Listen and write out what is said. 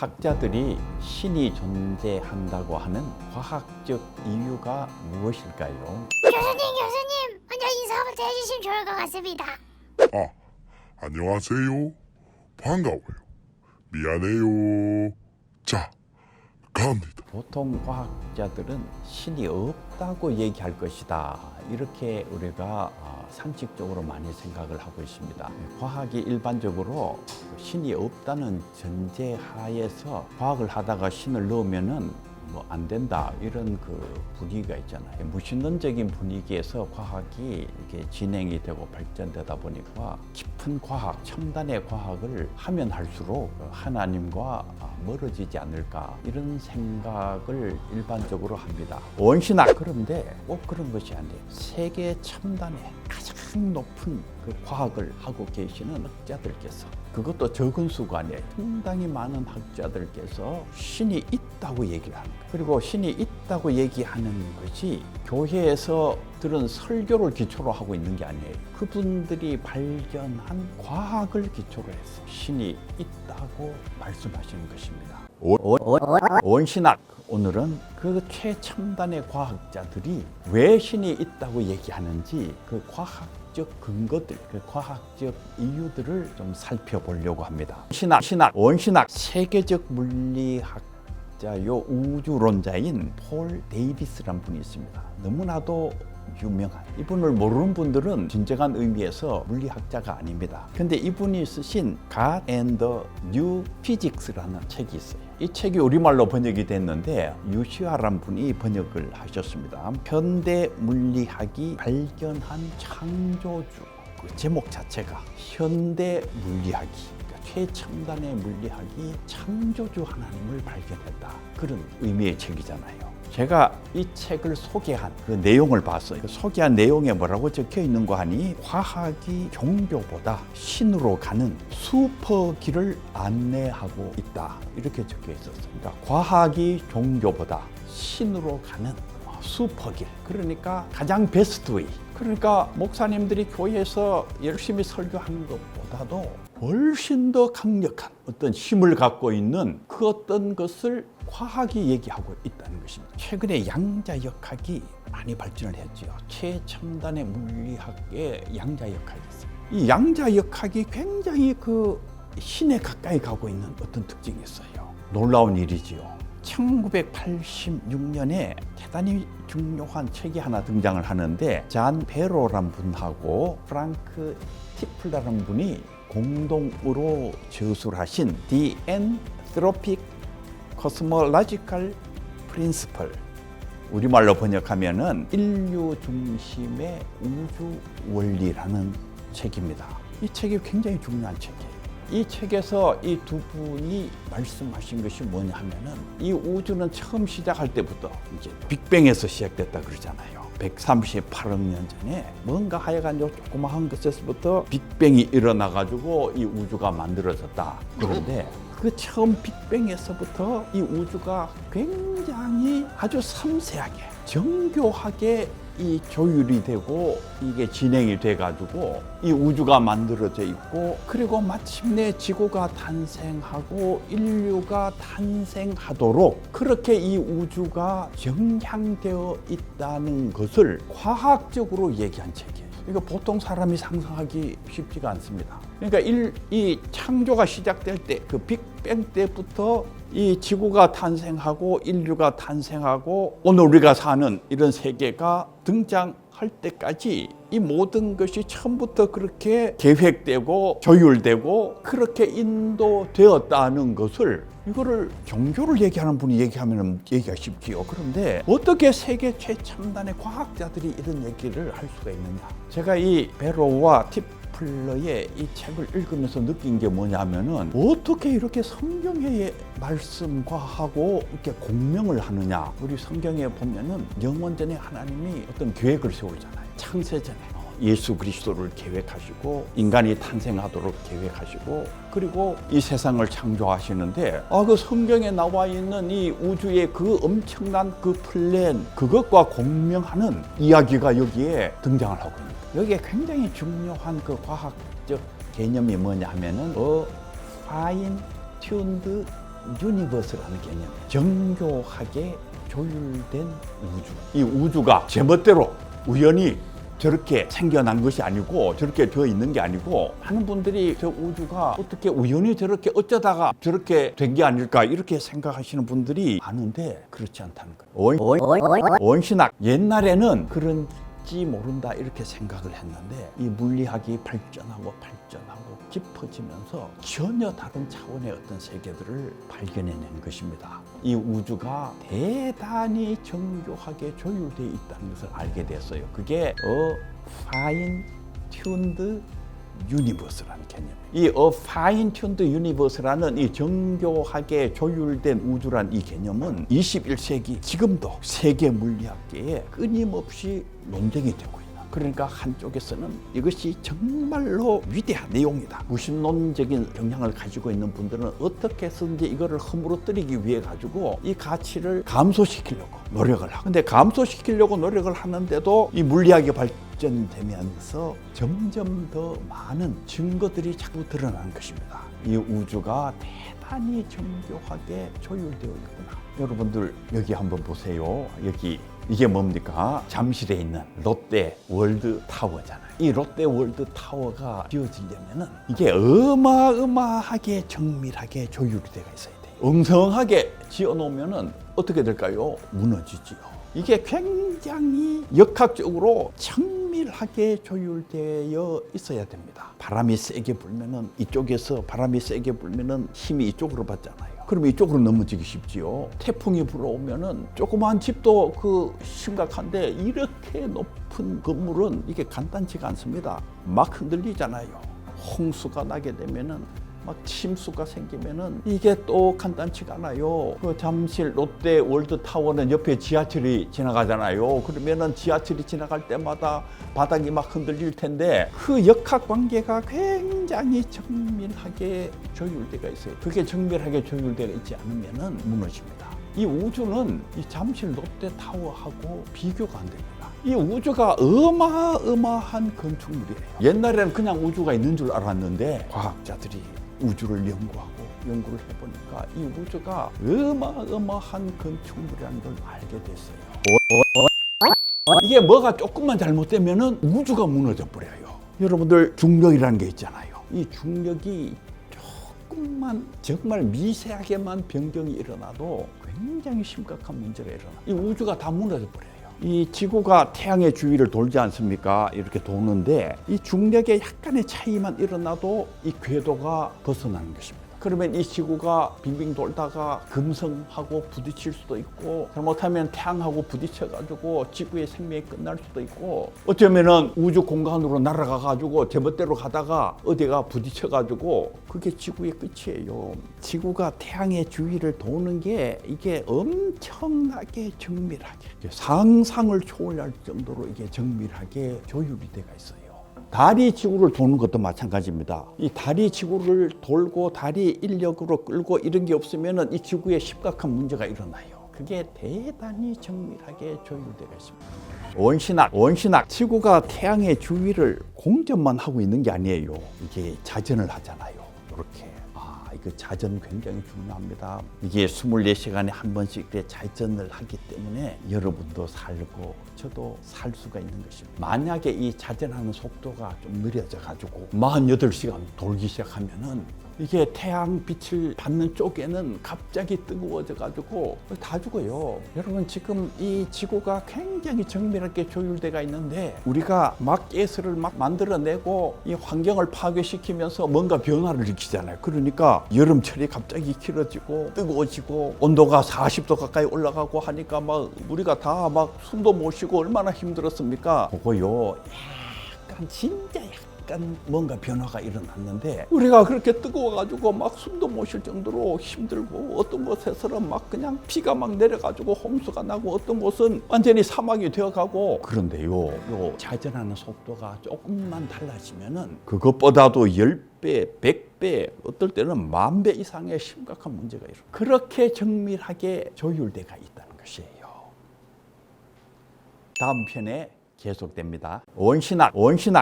학자들이 신이 존재한다고 하는 과학적 이유가 무엇일까요? 교수님 교수님 먼저 인사부터 해주시면 좋을 것 같습니다 아, 안녕하세요. 반가워요. 미안해요. 자, 갑니다. 보통 과학자들은 신이 없다고 얘기할 것이다. 이렇게 우리가 아, 상식적으로 많이 생각을 하고 있습니다. 과학이 일반적으로 신이 없다는 전제 하에서 과학을 하다가 신을 넣으면은 뭐 안 된다 이런 그 분위기가 있잖아요. 무신론적인 분위기에서 과학이 이렇게 진행이 되고 발전되다 보니까 깊은 과학, 첨단의 과학을 하면 할수록 하나님과 멀어지지 않을까 이런 생각을 일반적으로 합니다. 원신학 그런데 꼭 그런 것이 아니에요. 세계 첨단의 가장 높은 그 과학을 하고 계시는 학자들께서 그것도 적은 수가 아니에요. 상당히 많은 학자들께서 신이 있다고 얘기를 하는 거예요. 그리고 신이 있다고 얘기하는 것이 교회에서 들은 설교를 기초로 하고 있는 게 아니에요. 그분들이 발견한 과학을 기초로 해서 신이 있다고 말씀하시는 것입니다. 원신학 오늘은 그 최첨단의 과학자들이 왜 신이 있다고 얘기하는지 그 과학적 근거들, 그 과학적 이유들을 좀 살펴보려고 합니다. 신학, 신학, 원신학 세계적 물리학 자요 우주론자인 폴 데이비스란 분이 있습니다. 너무나도 유명한 이분을 모르는 분들은 진정한 의미에서 물리학자가 아닙니다. 근데 이분이 쓰신 God and the New Physics라는 책이 있어요. 이 책이 우리말로 번역이 됐는데 유시아란 분이 번역을 하셨습니다. 현대 물리학이 발견한 창조주 그 제목 자체가 현대 물리학이 그러니까 최첨단의 물리학이 창조주 하나님을 발견했다 그런 의미의 책이잖아요. 제가 이 책을 소개한 그 내용을 봤어요. 그 소개한 내용에 뭐라고 적혀 있는 거 하니 과학이 종교보다 신으로 가는 슈퍼길을 안내하고 있다. 이렇게 적혀 있었어요. 그러니까 과학이 종교보다 신으로 가는 슈퍼길. 그러니까 가장 베스트 웨이. 그러니까 목사님들이 교회에서 열심히 설교하는 것보다도 훨씬 더 강력한 어떤 힘을 갖고 있는 그 어떤 것을 과학이 얘기하고 있다는 것입니다. 최근에 양자역학이 많이 발전을 했지요. 최첨단의 물리학의 양자역학이 있어요. 이 양자역학이 굉장히 그 신에 가까이 가고 있는 어떤 특징이 있어요. 놀라운 일이지요. 1986년에 대단히 중요한 책이 하나 등장을 하는데 잔 베로란 분하고 프랑크 티플라라는 분이 공동으로 저술하신 The Anthropic Cosmological Principle 우리말로 번역하면은 인류 중심의 우주 원리라는 책입니다. 이 책이 굉장히 중요한 책이에요. 이 책에서 이 두 분이 말씀하신 것이 뭐냐 하면은 이 우주는 처음 시작할 때부터 이제 빅뱅에서 시작됐다 그러잖아요. 138억 년 전에 뭔가 하여간 요 조그마한 것에서부터 빅뱅이 일어나 가지고 이 우주가 만들어졌다. 그런데 그 처음 빅뱅에서부터 이 우주가 굉장히 아주 섬세하게 정교하게 이 조율이 되고 이게 진행이 돼 가지고 이 우주가 만들어져 있고 그리고 마침내 지구가 탄생하고 인류가 탄생하도록 그렇게 이 우주가 정향되어 있다는 것을 과학적으로 얘기한 책이에요. 이거 보통 사람이 상상하기 쉽지가 않습니다. 그러니까 일, 이 창조가 시작될 때 그 빅뱅 때부터 이 지구가 탄생하고 인류가 탄생하고 오늘 우리가 사는 이런 세계가 등장할 때까지 이 모든 것이 처음부터 그렇게 계획되고 조율되고 그렇게 인도되었다는 것을 이거를 종교를 얘기하는 분이 얘기하면 얘기가 쉽지요. 그런데 어떻게 세계 최첨단의 과학자들이 이런 얘기를 할 수가 있느냐? 제가 이 베로와 팁 플러의 이 책을 읽으면서 느낀 게 뭐냐면은 어떻게 이렇게 성경의 말씀과 하고 이렇게 공명을 하느냐 우리 성경에 보면은 영원 전에 하나님이 어떤 계획을 세우잖아요 창세전에 어, 예수 그리스도를 계획하시고 인간이 탄생하도록 계획하시고 그리고 이 세상을 창조하시는데 아 그 성경에 나와 있는 이 우주의 그 엄청난 그 플랜 그것과 공명하는 이야기가 여기에 등장을 하고 있는 거예요. 여기에 굉장히 중요한 그 과학적 개념이 뭐냐 하면은 어 파인 튠드 유니버스라는 개념, 정교하게 조율된 우주. 이 우주가 제멋대로 우연히 저렇게 생겨난 것이 아니고 저렇게 되어 있는 게 아니고 많은 분들이 저 우주가 어떻게 우연히 저렇게 어쩌다가 저렇게 된 게 아닐까 이렇게 생각하시는 분들이 많은데 그렇지 않다는 거예요. 원, 원신학 옛날에는 그런 지 모른다 이렇게 생각을 했는데 이 물리학이 발전하고 발전하고 깊어지면서 전혀 다른 차원의 어떤 세계들을 발견해낸 것입니다. 이 우주가 대단히 정교하게 조율되어 있다는 것을 알게 됐어요. 그게 어 fine tuned 유니버스라는 개념. 이 A Fine Tuned Universe라는 이 정교하게 조율된 우주란 이 개념은 21세기 지금도 세계 물리학계에 끊임없이 논쟁이 되고 있는. 그러니까 한쪽에서는 이것이 정말로 위대한 내용이다. 무신론적인 경향을 가지고 있는 분들은 어떻게 해서든지 이거를 허물어뜨리기 위해 가지고 이 가치를 감소시키려고 노력을 하고. 근데 감소시키려고 노력을 하는데도 이 물리학이 발 전되면서 점점 더 많은 증거들이 자꾸 드러나는 것입니다. 이 우주가 대단히 정교하게 조율되어 있구나. 여러분들 여기 한번 보세요. 여기 이게 뭡니까? 잠실에 있는 롯데 월드 타워잖아요. 이 롯데 월드 타워가 지어지려면은 이게 어마어마하게 정밀하게 조율이 되어 있어야 돼요. 엉성하게 지어 놓으면은 어떻게 될까요? 무너지지요. 이게 굉장히 역학적으로 정밀하게 조율되어 있어야 됩니다. 바람이 세게 불면은 이쪽에서 바람이 세게 불면은 힘이 이쪽으로 받잖아요. 그럼 이쪽으로 넘어지기 쉽지요. 태풍이 불어오면은 조그마한 집도 그 심각한데 이렇게 높은 건물은 이게 간단치가 않습니다. 막 흔들리잖아요. 홍수가 나게 되면은 막 침수가 생기면은 이게 또 간단치가 않아요. 그 잠실 롯데 월드 타워는 옆에 지하철이 지나가잖아요. 그러면은 지하철이 지나갈 때마다 바닥이 막 흔들릴 텐데 그 역학 관계가 굉장히 정밀하게 조율되어 있어요. 그게 정밀하게 조율되어 있지 않으면은 무너집니다. 이 우주는 이 잠실 롯데 타워하고 비교가 안 됩니다. 이 우주가 어마어마한 건축물이에요. 옛날에는 그냥 우주가 있는 줄 알았는데 과학자들이 우주를 연구하고 연구를 해보니까 이 우주가 어마어마한 건축물이라는 걸 알게 됐어요. 이게 뭐가 조금만 잘못되면은 우주가 무너져 버려요. 여러분들 중력이라는 게 있잖아요. 이 중력이 조금만 정말 미세하게만 변경이 일어나도 굉장히 심각한 문제가 일어나. 이 우주가 다 무너져 버려요. 이 지구가 태양의 주위를 돌지 않습니까? 이렇게 도는데 이 중력의 약간의 차이만 일어나도 이 궤도가 벗어나는 것입니다. 그러면 이 지구가 빙빙 돌다가 금성하고 부딪힐 수도 있고 잘못하면 태양하고 부딪혀 가지고 지구의 생명이 끝날 수도 있고 어쩌면은 우주 공간으로 날아가 가지고 제멋대로 가다가 어디가 부딪혀 가지고 그게 지구의 끝이에요. 지구가 태양의 주위를 도는 게 이게 엄청나게 정밀하게 상상을 초월할 정도로 이게 정밀하게 조율이 돼가 있어요. 달이 지구를 도는 것도 마찬가지입니다. 이 달이 지구를 돌고 달이 인력으로 끌고 이런 게 없으면 이 지구에 심각한 문제가 일어나요. 그게 대단히 정밀하게 조율되어 있습니다. 원신학, 원신학. 지구가 태양의 주위를 공전만 하고 있는 게 아니에요. 이게 자전을 하잖아요. 이렇게. 아, 이거 자전 굉장히 중요합니다. 이게 24시간에 한 번씩 이렇게 자전을 하기 때문에 여러분도 살고 저도 살 수가 있는 것입니다. 만약에 이 자전하는 속도가 좀 느려져 가지고 48시간 돌기 시작하면은 이게 태양 빛을 받는 쪽에는 갑자기 뜨거워져 가지고 다 죽어요. 여러분 지금 이 지구가 굉장히 정밀하게 조율돼가 있는데 우리가 막 가스를 막 만들어내고 이 환경을 파괴시키면서 뭔가 변화를 일으키잖아요. 그러니까 여름철이 갑자기 길어지고 뜨거워지고 온도가 40도 가까이 올라가고 하니까 막 우리가 다 막 숨도 못 쉬고 얼마나 힘들었습니까? 그거요. 약간 진짜 약간 뭔가 변화가 일어났는데 우리가 그렇게 뜨거워가지고 막 숨도 못 쉴 정도로 힘들고 어떤 곳에서는 막 그냥 비가 막 내려가지고 홍수가 나고 어떤 곳은 완전히 사막이 되어가고 그런데요 요 자전하는 속도가 조금만 달라지면은 그것보다도 10배, 100배, 어떨 때는 만 배 이상의 심각한 문제가 일어나 그렇게 정밀하게 조율돼가 있다는 것이에요. 다음 편에 계속됩니다. 원신학, 원신학.